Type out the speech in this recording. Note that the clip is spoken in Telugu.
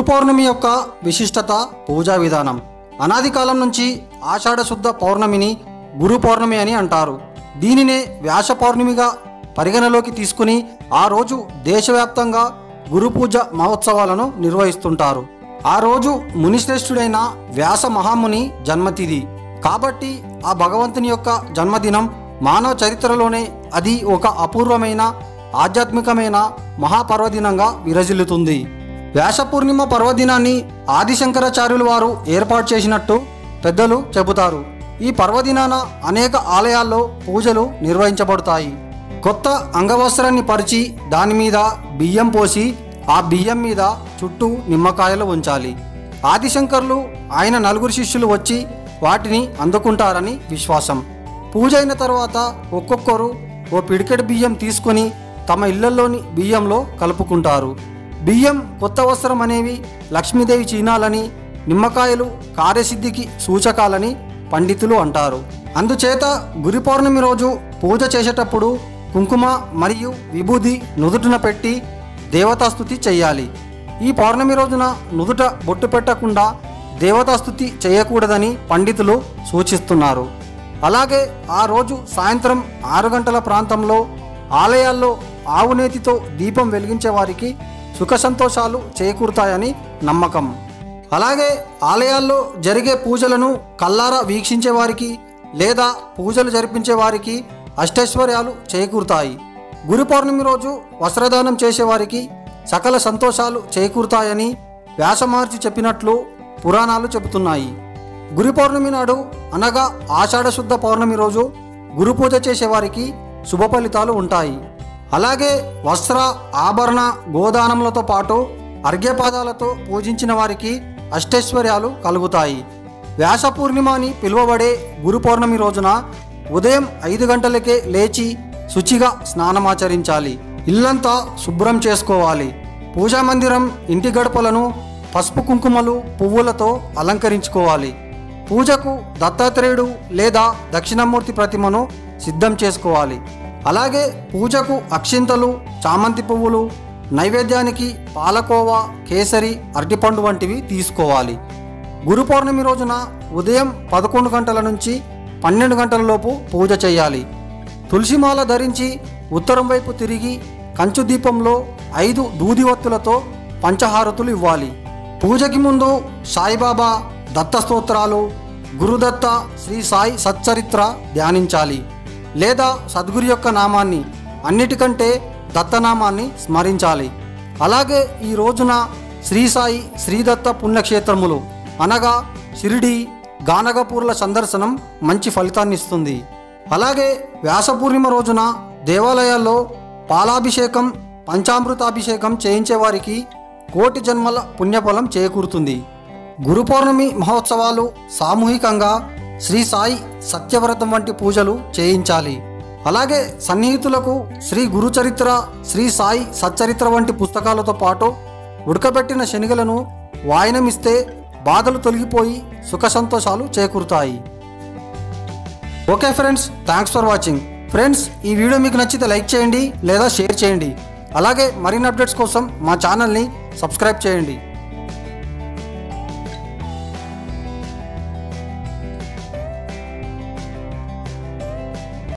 పౌర్ణమి యొక్క విశిష్టత పూజా విధానం. అనాది కాలం నుంచి ఆషాఢ శుద్ధ పౌర్ణమిని గురు పౌర్ణమి అని అంటారు. దీనినే వ్యాస పౌర్ణమిగా పరిగణలోకి తీసుకుని ఆ రోజు దేశవ్యాప్తంగా గురు పూజ మహోత్సవాలను నిర్వహిస్తుంటారు. ఆ రోజు మునిశ్రేష్ఠుడైన వ్యాస మహాముని జన్మతిథి. కాబట్టి ఆ భగవంతుని యొక్క జన్మదినం మానవ చరిత్రలోనే అది ఒక అపూర్వమైన ఆధ్యాత్మికమైన మహాపర్వదినంగా విరజిల్లుతుంది. వ్యాస పూర్ణిమ పర్వదినాన్ని ఆదిశంకరాచార్యులు వారు ఏర్పాటు చేసినట్టు పెద్దలు చెబుతారు. ఈ పర్వదినాన అనేక ఆలయాల్లో పూజలు నిర్వహించబడతాయి. కొత్త అంగవస్త్రాన్ని పరిచి దాని మీద బియ్యం పోసి ఆ బియ్యం మీద చుట్టూ నిమ్మకాయలు ఉంచాలి. ఆదిశంకర్లు ఆయన నలుగురు శిష్యులు వచ్చి వాటిని అందుకుంటారని విశ్వాసం. పూజ అయిన తర్వాత ఒక్కొక్కరు ఓ పిడికెడు బియ్యం తీసుకొని తమ ఇళ్ళలోని బియ్యంలో కలుపుకుంటారు. బియ్యం కొత్త వస్త్రం అనేవి లక్ష్మీదేవి చీనాలని నిమ్మకాయలు కార్యసిద్ధికి సూచకాలని పండితులు అంటారు. అందుచేత గురి పౌర్ణమి రోజు పూజ చేసేటప్పుడు కుంకుమ మరియు విభూది నుదుటిన పెట్టి దేవతాస్తుతి చేయాలి ఈ పౌర్ణమి రోజున నుదుట బొట్టు పెట్టకుండా దేవతాస్తుతి చేయకూడదని పండితులు సూచిస్తున్నారు. అలాగే ఆ రోజు సాయంత్రం ఆరు గంటల ప్రాంతంలో ఆలయాల్లో ఆవునేతితో దీపం వెలిగించే వారికి సుఖ సంతోషాలు చేకూరుతాయని నమ్మకం. అలాగే ఆలయాల్లో జరిగే పూజలను కల్లారా వీక్షించే వారికి లేదా పూజలు జరిపించే వారికి అష్టైశ్వర్యాలు చేకూరుతాయి. గురు పౌర్ణమి రోజు వస్త్రదానం చేసేవారికి సకల సంతోషాలు చేకూరుతాయని వ్యాసమహర్షి చెప్పినట్లు పురాణాలు చెబుతున్నాయి. గురు పౌర్ణమి నాడు అనగా ఆషాఢశుద్ధ పౌర్ణమి రోజు గురు పూజ చేసేవారికి శుభ ఫలితాలు ఉంటాయి. అలాగే వస్త్ర ఆభరణ గోదానములతో పాటు అర్ఘ్యపాదాలతో పూజించిన వారికి అష్టైశ్వర్యాలు కలుగుతాయి. వ్యాస పూర్ణిమ అని పిలువబడే గురు పౌర్ణమి రోజున ఉదయం ఐదు గంటలకే లేచి శుచిగా స్నానమాచరించాలి. ఇల్లంతా శుభ్రం చేసుకోవాలి. పూజా మందిరం ఇంటి గడపలను పసుపు కుంకుమలు పువ్వులతో అలంకరించుకోవాలి. పూజకు దత్తాత్రేయుడు లేదా దక్షిణమూర్తి ప్రతిమను సిద్ధం చేసుకోవాలి. అలాగే పూజకు అక్షింతలు చామంతి పువ్వులు నైవేద్యానికి పాలకోవా కేసరి అరటిపండు వంటివి తీసుకోవాలి. గురు పౌర్ణమి రోజున ఉదయం పదకొండు గంటల నుంచి పన్నెండు గంటల లోపు పూజ చేయాలి. తులసిమాల ధరించి ఉత్తరం వైపు తిరిగి కంచు దీపంలో ఐదు దూదివత్తులతో పంచహారతులు ఇవ్వాలి. పూజకి ముందు సాయిబాబా దత్త స్తోత్రాలు గురుదత్త శ్రీ సాయి సచ్చరిత్ర ధ్యానించాలి. లేదా సద్గురు యొక్క నామాన్ని అన్నిటికంటే దత్తనామాన్ని స్మరించాలి. అలాగే ఈ రోజున శ్రీ సాయి శ్రీదత్త పుణ్యక్షేత్రములు అనగా షిరిడి గానగపూర్ల సందర్శనం మంచి ఫలితాన్ని ఇస్తుంది అలాగే వ్యాస పూర్ణిమ రోజున దేవాలయాల్లో పాలాభిషేకం పంచామృతాభిషేకం చేయించే వారికి కోటి జన్మల పుణ్యఫలం చేకూరుతుంది. గురు పౌర్ణమి మహోత్సవాలు సామూహికంగా శ్రీ సాయి సత్యవ్రతం వంటి పూజలు చేయించాలి. అలాగే సన్నిహితులకు శ్రీ గురుచరిత్ర శ్రీ సాయి సచ్చరిత్ర వంటి పుస్తకాలతో పాటు ఉడకబెట్టిన శనిగలను వాయనమిస్తే బాధలు తొలగిపోయి సుఖ సంతోషాలు చేకూరుతాయి. Okay friends thanks for watching. Friends ఈ వీడియో మీకు నచ్చితే లైక్ చేయండి లేదా షేర్ చేయండి. అలాగే మరిన్ని అప్డేట్స్ కోసం మా ఛానల్ని సబ్స్క్రైబ్ చేయండి.